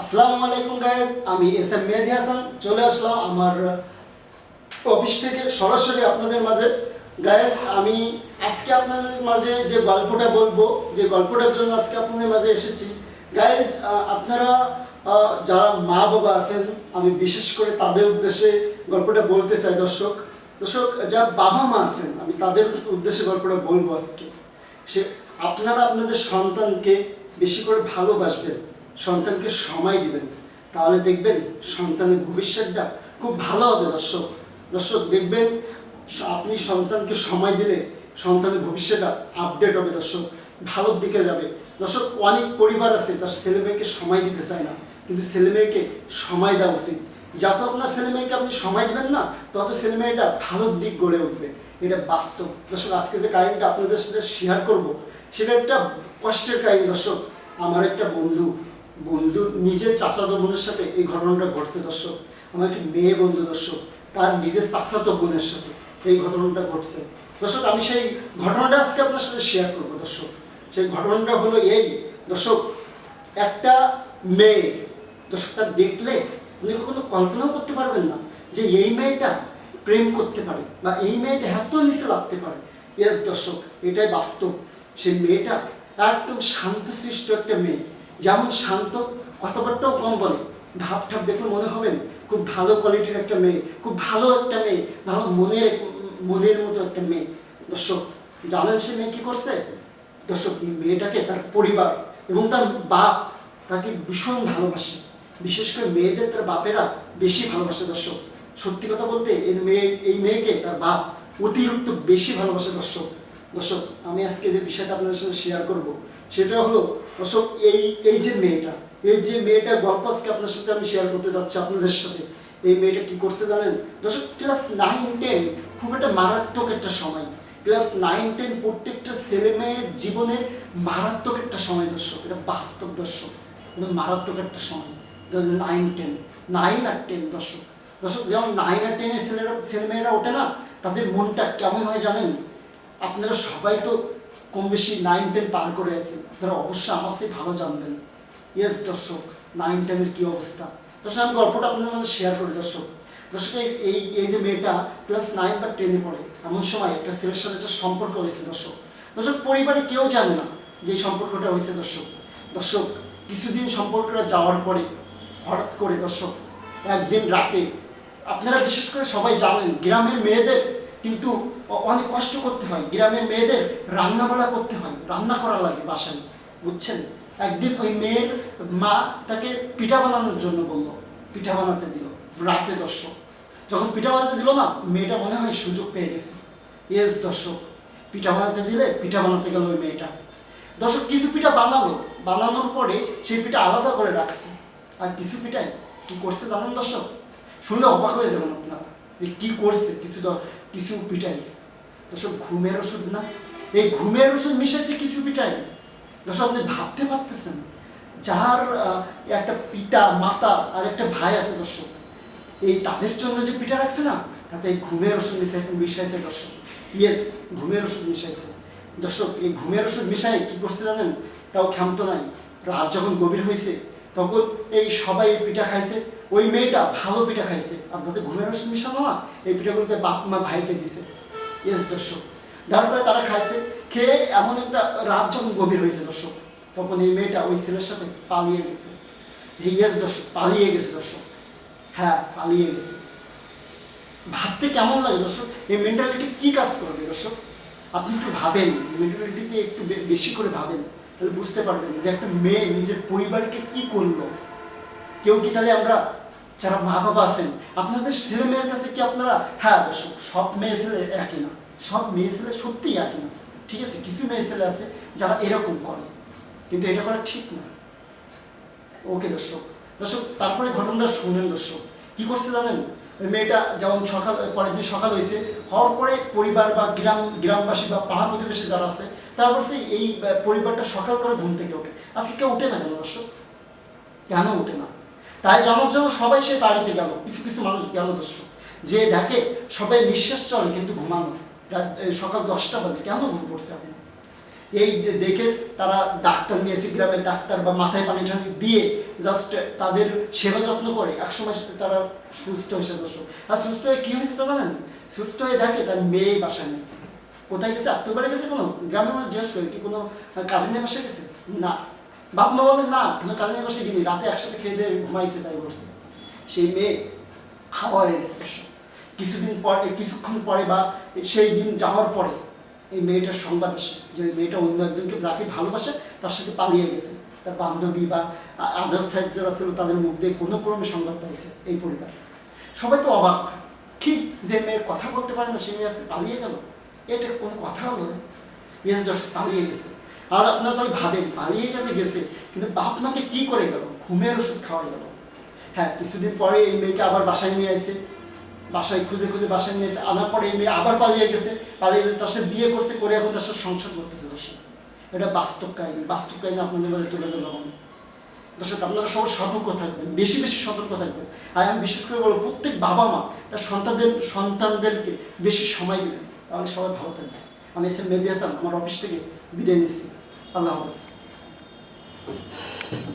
আসসালামু আলাইকুম গাইজ আমি এস এম মেহেদি হাসান, চলে আসলাম আমার অফিস থেকে সরাসরি আপনাদের মাঝে। গাইজ আমি আজকে আপনাদের মাঝে যে গল্পটা বলব, যে গল্পটার জন্য আজকে আপনাদের মাঝে এসেছি। গাইজ আপনারা যারা মা বাবা আছেন, আমি বিশেষ করে তাদের উদ্দেশ্যে গল্পটা বলতে চাই, দর্শক। দর্শক, যারা বাবা মা আছেন, আমি তাদের উদ্দেশ্যে গল্পটা বলব আজকে। সে, আপনারা আপনাদের সন্তানকে বেশি করে ভালোবাসবেন। সন্তানকে সময় দিবেন। তাহলে দেখবেন সন্তানের ভবিষ্যৎটা খুব ভালো হবে, দর্শক। দর্শক, দেখবেন আপনি সন্তানকে সময় দিলে সন্তানের ভবিষ্যৎটা আপডেট হবে, দর্শক। ভালোর দিকে যাবে। দর্শক, অনেক পরিবার আছে, তার ছেলে মেয়েকে সময় দিতে চায় না। কিন্তু ছেলে মেয়েকে সময় দেওয়া উচিত। যত আপনার ছেলে মেয়েকে আপনি সময় দিবেন না, তত ছেলে মেয়েটা ভালোর দিক গড়ে উঠবে। এটা বাস্তব। দর্শক, আজকে যে কাহিনীটা আপনাদের সাথে শেয়ার করব, সেটা একটা কষ্টের কাহিনী, দর্শক। আমার একটা বন্ধু বন্ধু, নিজের চাচাতো বোনের সাথে এই ঘটনাটা ঘটছে, দর্শক। আমার একটা মেয়ে বন্ধু, দর্শক। তার নিজের চাচাতো বোনের সাথে এই ঘটনাটা ঘটছে। দর্শক, আমি সেই ঘটনাটা আজকে আপনার সাথে শেয়ার করব, দর্শক। সেই ঘটনাটা হলো এই, দর্শক, একটা মেয়ে, দর্শক, তার দেখলে আপনি কখনো কল্পনাও করতে পারবেন না যে এই মেয়েটা প্রেম করতে পারে বা এই মেয়েটা এত নিচে লাগতে পারে। ইয়েস দর্শক, এটাই বাস্তব। সেই মেয়েটা একদম শান্তশিষ্ট একটা মেয়ে। যেমন শান্ত, কথাবার্তাও কম বলে। ভাব ঠাপ দেখলে মনে হবেন খুব ভালো কোয়ালিটির একটা মেয়ে, খুব ভালো একটা মেয়ে, ভালো মনের মনের মতো একটা মেয়ে। দর্শক, জানেন সে মেয়ে কি করছে? দর্শক, এই মেয়েটাকে তার পরিবার এবং তার বাপ তাকে ভীষণ ভালোবাসে। বিশেষ করে মেয়েদের তার বাপেরা বেশি ভালোবাসে দর্শক। সত্যি কথা বলতে এর মেয়ে, এই মেয়েকে তার বাপ অতিরিক্ত বেশি ভালোবাসে দর্শক। দর্শক, আমি আজকে যে বিষয়টা আপনাদের সাথে শেয়ার করব, সেটা হলো, দর্শক, এই এই যে মেয়েটা, এই যে মেয়েটার গল্প আজকে আপনার সাথে আমি শেয়ার করতে যাচ্ছি আপনাদের সাথে, এই মেয়েটা কি করছে জানেন? দর্শক ক্লাস নাইন টেন খুব একটা মারাত্মক একটা সময়। ক্লাস নাইন টেন প্রত্যেকটা ছেলে মেয়ের জীবনের মারাত্মক একটা সময়, দর্শক। এটা বাস্তব, দর্শক। এটা মারাত্মক একটা সময়। নাইন টেন নাইন আর টেন দর্শক। দর্শক, যেমন নাইন আর টেনের ছেলেরা ছেলেমেয়েরা ওঠে না, তাদের মনটা কেমন হয় জানেন? আপনারা সবাই তো কম বেশি নাইন টেন পার করে আছেন। আপনারা অবশ্যই আমার চেয়ে ভালো জানবেন। ইয়েস দর্শক নাইন টেনের কী অবস্থা? দর্শক, আমি গল্পটা আপনাদের মাঝে শেয়ার করি, দর্শক। দর্শক, এই- এই যে মেয়েটা ক্লাস নাইন বা টেনে পড়ে, এমন সময় একটা ছেলের সাথে একটা সম্পর্ক হয়েছে, দর্শক। দর্শক, পরিবারে কেউ জানে না যে সম্পর্কটা হয়েছে, দর্শক। দর্শক, কিছুদিন সম্পর্কটা যাওয়ার পরে হঠাৎ করে, দর্শক, একদিন রাতে, আপনারা বিশেষ করে সবাই জানেন, গ্রামের মেয়েদের কিন্তু অনেক কষ্ট করতে হয়। গ্রামের মেয়েদের রান্না বাড়া করতে হয়। রান্না করা লাগে বাসায়, বুঝছেন? একদিন ওই মেয়ের মা তাকে পিঠা বানানোর জন্য বলল, পিঠা বানাতে দিল রাতে দর্শক। যখন পিঠা বানাতে দিল না, মেয়েটা মনে হয় সুযোগ পেয়ে গেছে। ইয়েস দর্শক, পিঠা বানাতে দিলে পিঠা বানাতে গেল ওই মেয়েটা। দর্শক, কিছু পিঠা বানালো। বানানোর পরে সেই পিঠা আলাদা করে রাখছে। আর কিছু পিঠায় কি করছে জানেন দর্শক? শুনলে অবাক হয়ে যাবেন আপনারা যে কি করছে, কিছু কিছু পিঠাই। দর্শক ঘুমের ওষুধ না? এই ঘুমের ওষুধ মিশেছে কিছু পিঠাই? দর্শক আপনি ভাবতে পারতেছেন আহ, একটা পিতা মাতা আর একটা ভাই আছে দর্শক এই তাদের জন্য যে পিঠা রাখছে না তাতে এই ঘুমের ওষুধ মিশাই মিশাইছে দর্শক। ইয়েস ঘুমের ওষুধ মিশাইছে। দর্শক এই ঘুমের ওষুধ মিশাই কি করছে জানেন? তাও ক্ষমতা নাই। রাত যখন গভীর হয়েছে তখন এই সবাই পিঠা খাইছে ওই মেয়েটা ভালো পিঠা খাইছে। আর যাতে ঘুমের ওষুধ মিশানো না এই পিঠাগুলোতে বাপ মা ভাইকে দিছে। ইয়েস দর্শক। তারপরে তারা খাইছে। খেয়ে এমন একটা রাত যখন গভীর হয়েছে, দর্শক, তখন এই মেয়েটা ওই ছেলের সাথে পালিয়ে গেছে। ইয়েস দর্শক, পালিয়ে গেছে, দর্শক। হ্যাঁ পালিয়ে গেছে। ভাবতে কেমন লাগে, দর্শক? এই মেন্টালিটি কি কাজ করবে, দর্শক? আপনি একটু ভাবেন। মেন্টালিটিতে একটু বেশি করে ভাবেন। তাহলে বুঝতে পারবেন যে একটা মেয়ে নিজের পরিবারকে কি করল। কেউ কি তাহলে আমরা যারা মা বাবা আছেন, আপনাদের ছেলে মেয়ের কাছে কি আপনারা হ্যাঁ সব মেয়ে ছেলে একই না, সব মেয়ে ছেলে সত্যিই একই না, ঠিক আছে? কিছু মেয়ে ছেলে আছে যারা এরকম করে, কিন্তু এটা করা ঠিক না। ওকে, দর্শক দর্শক, তারপরে ঘটনাটা শুনেন, দর্শক। কি করছে জানেন? ওই মেয়েটা যেমন সকাল, পরের দিন সকাল হয়েছে, হওয়ার পরে পরিবার বা গ্রাম, গ্রামবাসী বা পাড়া প্রতিবেশী যারা আছে তারপর সে এই পরিবারটা সকাল করে ঘুম থেকে ওঠে। আজকে কেউ ওঠে না কেন, দর্শক? কেন ওঠে না? তাই জানার জন্য সবাই সে বাড়িতে গেল। কিছু কিছু মানুষ গেল দর্শক। যে দেখে সবাই নিঃশ্বাস চলে কিন্তু ঘুমানো। সকাল দশটা বাজে। কেন ঘুম পড়ছে আপনি এই দেখে তারা ডাক্তার নিয়েছে, গ্রামের ডাক্তার বা মাথায় পানি টানি দিয়ে জাস্ট তাদের সেবা যত্ন করে। একসময় তারা সুস্থ হয়েছে দর্শক। আর সুস্থ হয়ে কী হয়েছে তা জানেন সুস্থ হয়ে দেখে তার মেয়ে বাসায় নেই। কোথায় গেছে? আত্মবাড়ি গেছে কোনো? গ্রামে মানে জিজ্ঞেস করে কি কোনো কাজিনের বাসায় গেছে? না। বাপ মা বলে না, কোনো কাজিনের বাসায় গিয়ে রাতে একসাথে খেয়ে দিয়ে ঘুমাইছে, তাই করছে। সেই মেয়ে খাওয়া হয়ে গেছে কিছুদিন পরে কিছুক্ষণ পরে বা সেই দিন যাওয়ার পরে এই মেয়েটার সংবাদ আসে যে মেয়েটা অন্য একজনকে যাকে ভালোবাসে, তার সাথে পালিয়ে গেছে। তার বান্ধবী বা আদার সাইড যারা ছিল, তাদের মুখ দিয়ে কোনো ক্রমে সংবাদ পাইছে এই পরিবার। সবাই তো অবাক। কি যে মেয়ের কথা বলতে পারে না, সে মেয়ে আজকে পালিয়ে গেল? এটা কোনো কথা হলো ইয়েস, দর্শক, পালিয়ে গেছে। আর আপনারা তাহলে ভাবেন, পালিয়ে গেছে গেছে। কিন্তু বাপ মাকে কি করে গেল? ঘুমের ওষুধ খাওয়া গেল। হ্যাঁ কিছুদিন পরে এই মেয়েকে আবার বাসায় নিয়ে আসে বাসায় খুঁজে খুঁজে বাসায় নিয়ে এসে আনার পরে এই মেয়ে আবার পালিয়ে গেছে। পালিয়ে গেছে, তার সাথে বিয়ে করছে, করে এখন তার সাথে সংসার করতেছে দর্শক। এটা বাস্তব কাহিনী। বাস্তব কাহিনী আপনাদের মধ্যে তুলে ধরলাম আমি। দর্শক, আপনারা সবাই সতর্ক থাকবেন, বেশি বেশি সতর্ক থাকবেন। আর আমি বিশেষ করে বলব, প্রত্যেক বাবা মা তার সন্তানদের, সন্তানদেরকে বেশি সময় দেবেন। তাহলে সবাই ভালো থাকবে। আমি এসে মেদি আমার অফিস থেকে bir deniz. Allah olasın.